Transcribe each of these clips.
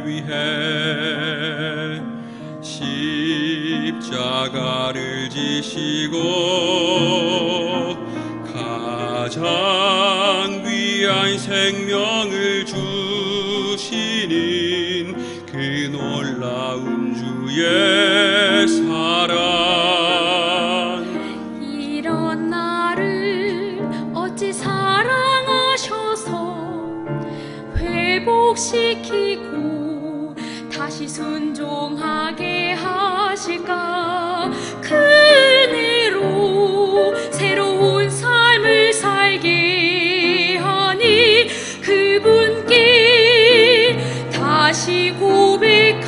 나를 위해 십자가를 지시고 가장 귀한 생명을 주시는 그 놀라운 주의 사랑. 이런 나를 어찌 사랑하셔서 회복시키고 다시 순종하게 하실까? 그 은혜로 새로운 삶을 살게 하니 그분께 다시 고백하겠네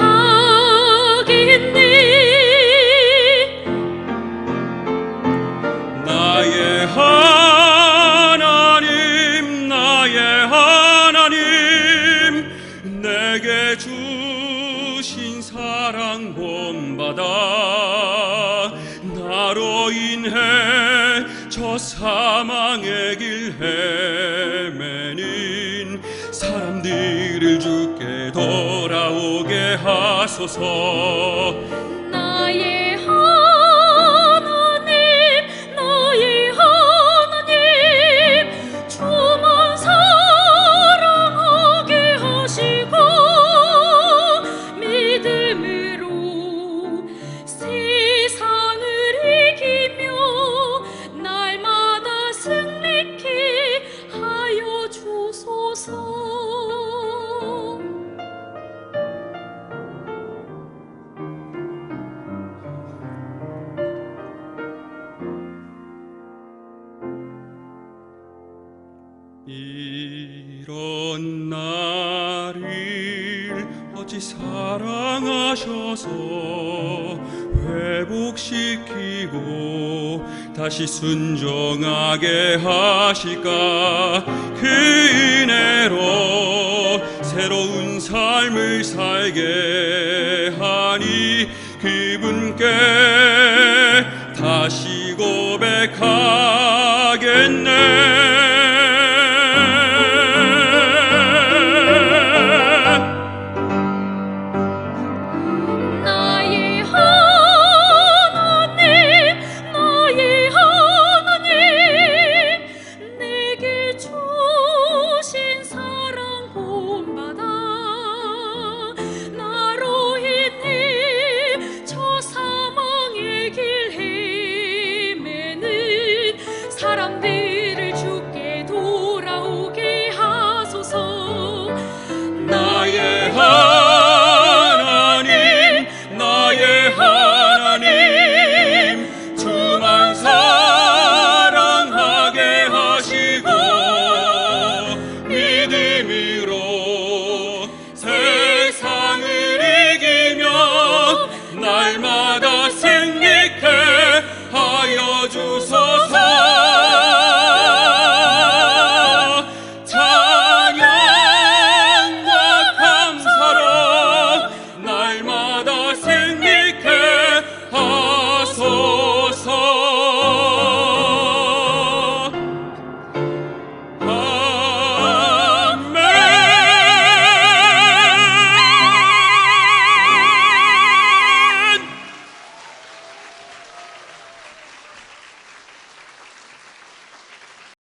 본받아 나로 인해 저 사망의 길 헤매는 사람들을 주께 돌아오게 하소서 이런 나를 어찌 사랑하셔서 회복시키고 다시 순종하게 하실까? 그 은혜로 새로운 삶을 살게 하니 그분께 다시 고백하